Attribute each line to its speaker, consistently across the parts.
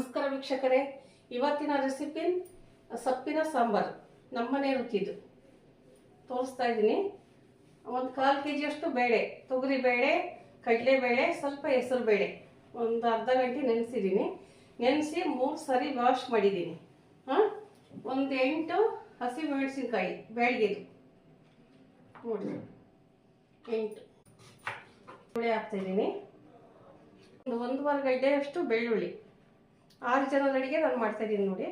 Speaker 1: ನಮಸ್ಕಾರ ವೀಕ್ಷಕರೇ. ಇವತ್ತಿನ ರೆಸಿಪಿ ಸೊಪ್ಪಿನ ಸಾಂಬಾರು. ನಮ್ಮನೆ ರುಚಿದು. ತೋರಿಸ್ತಾ ಇದ್ದೀನಿ. ಒಂದು ಕಾಲು ಕೆ ಜಿಯಷ್ಟು ಬೇಳೆ, ತೊಗರಿ ಬೇಳೆ ಕಡಲೆಬೇಳೆ ಸ್ವಲ್ಪ ಹೆಸರು ಬೇಳೆ. ಒಂದು ಅರ್ಧ ಗಂಟೆ ನೆನೆಸಿದ್ದೀನಿ ನೆನೆಸಿ ಮೂರು ಸರಿ ವಾಶ್ ಮಾಡಿದ್ದೀನಿ ಹಾಂ? ಒಂದು ಎಂಟು ಹಸಿ ಮೆಣಸಿನ್ಕಾಯಿ ಬೆಳಗ್ಗೆದು ನೋಡಿ. ಎಂಟು. ಹುಳಿ ಹಾಕ್ತಾಯಿದ್ದೀನಿ ಒಂದು ಒಂದೂವರೆ ಗಡ್ಡೆಯಷ್ಟು ಬೆಳ್ಳುಳ್ಳಿ. ಆರು ಜನದ ಅಡಿಗೆ ನಾನು ಮಾಡ್ತಾ ಇದ್ದೀನಿ ನೋಡಿ.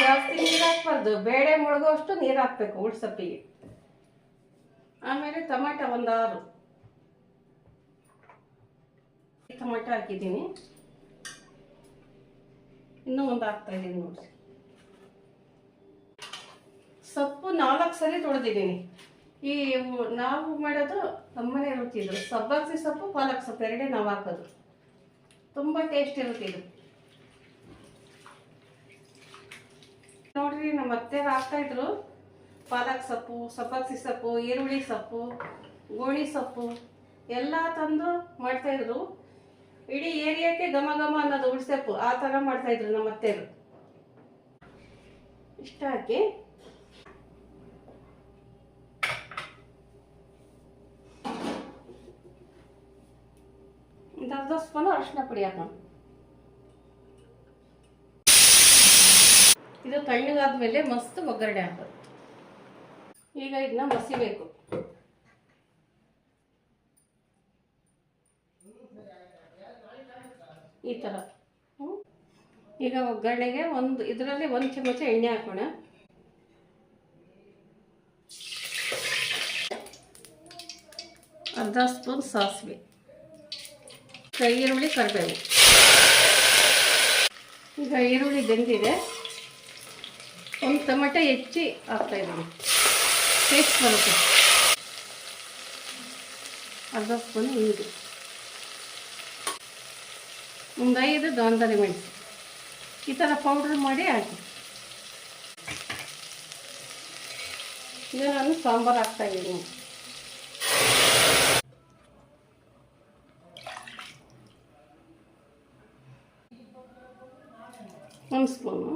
Speaker 1: ಜಾಸ್ತಿ ನೀರು ಹಾಕ್ಬಾರ್ದು. ಬೇಳೆ ಮುಳುಗೋಷ್ಟು ನೀರು ಹಾಕ್ಬೇಕು ಉಳ್ಸಪ್ಪಿಗೆ ಆಮೇಲೆ ಟೊಮಾಟೊ ಒಂದು ಆರು. ಟೊಮಾಟೊ ಹಾಕಿದ್ದೀನಿ. ಇನ್ನೂ ಒಂದು ಹಾಕ್ತಾ ಇದ್ದೀನಿ ನೋಡಿ. ಸೊಪ್ಪು ನಾಲ್ಕು ಸರಿ ತೊಳೆದಿದ್ದೀನಿ. ಈ ನಾವು ಮಾಡೋದು ನಮ್ಮನೆ ರುಚಿದು ಸಬ್ಬಾಕ್ಸಿ ಸೊಪ್ಪು, ಪಾಲಕ್ ಸೊಪ್ಪು ಎರಡೇ ನಾವು ಹಾಕೋದು. ತುಂಬ ಟೇಸ್ಟ್ ಇರುತ್ತೆ ಇದು. ನೋಡ್ರಿ, ನಮ್ಮ ಅತ್ತೆ ಹಾಕ್ತಾ ಇದ್ರು. ಪಾಲಕ್ ಸೊಪ್ಪು ಸಬ್ಬಾಕ್ಸಿ ಸೊಪ್ಪು, ಈರುಳ್ಳಿ ಸೊಪ್ಪು ಗೋಣಿ ಸೊಪ್ಪು, ಎಲ್ಲ ತಂದು ಮಾಡ್ತಾ ಇದ್ರು. ಇಡೀ ಏರಿಯಾಕ್ಕೆ ಘಮ ಘಮ ಅನ್ನೋದು ಉಳ್ಸೊಪ್ಪು ಆ ಥರ ಮಾಡ್ತಾ ಇದ್ರು ನಮ್ಮ ಅತ್ತೆರು ಇಷ್ಟ ಹಾಕಿ ಅರ್ಧ ಸ್ಪೂನು ಅರಿಶಿನ ಪುಡಿ ಹಾಕೋಣ ಇದು ತಣ್ಣಗಾದ್ಮೇಲೆ ಮಸ್ತ್ ಒಗ್ಗರಣೆ ಹಾಕೋದು ಈಗ ಇದನ್ನ ಮಸಿಬೇಕು. ಈ ಥರ? ಈಗ ಒಗ್ಗರಣೆಗೆ ಒಂದು ಇದರಲ್ಲಿ ಒಂದು ಚಮಚ ಎಣ್ಣೆ ಹಾಕೋಣ. ಅರ್ಧ ಸ್ಪೂನ್ ಸಾಸಿವೆ. ಈರುಳ್ಳಿ, ಕರಿಬೇವು. ಈಗ ಈರುಳ್ಳಿ ಬೆಂದಿದೆ. ಒಂದು ಟೊಮೆಟೊ ಹೆಚ್ಚಿ ಹಾಕ್ತಾ ಇದ್ದೀನಿ. ಟೇಸ್ಟ್ ಬರುತ್ತೆ. ಅರ್ಧ ಸ್ಪೂನ್ ಹಿಂಗೆ ಒಂದು ಐದು ದಾಂಧನೆ ಮೆಣಸು. ಈ ಥರ ಪೌಡ್ರ್ ಮಾಡಿ ಹಾಕಿ. ಈಗ ನಾನು ಸಾಂಬಾರು ಹಾಕ್ತಾ ಒಂದು ಸ್ಪೂನು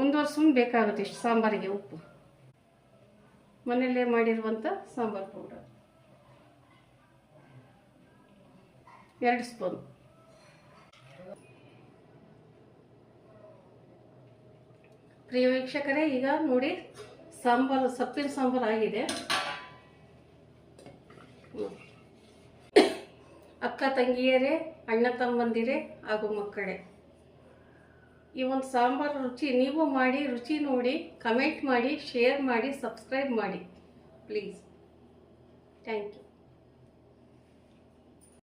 Speaker 1: ಒಂದೂವರೆ ಸ್ಪೂನ್ ಬೇಕಾಗುತ್ತೆ ಇಷ್ಟು ಸಾಂಬಾರಿಗೆ ಉಪ್ಪು. ಮನೆಯಲ್ಲೇ ಮಾಡಿರುವಂಥ ಸಾಂಬಾರು ಪೌಡರ್. ಎರಡು ಸ್ಪೂನ್. ಪ್ರಿಯ ವೀಕ್ಷಕರೇ, ಈಗ ನೋಡಿ, ಸಾಂಬಾರು, ಸೊಪ್ಪಿನ ಸಾಂಬಾರು ಆಗಿದೆ. ಅಕ್ಕ ತಂಗಿಯರೇ, ಅಣ್ಣ ತಮ್ಮಂದಿರೇ ಹಾಗೂ ಮಕ್ಕಳೇ. ಈ ಒಂದು ಸಾಂಬಾರು ರುಚಿ ನೀವು ಮಾಡಿ, ರುಚಿ ನೋಡಿ, ಕಮೆಂಟ್ ಮಾಡಿ, ಶೇರ್ ಮಾಡಿ, ಸಬ್ಸ್ಕ್ರೈಬ್ ಮಾಡಿ. ಪ್ಲೀಸ್. Thank you.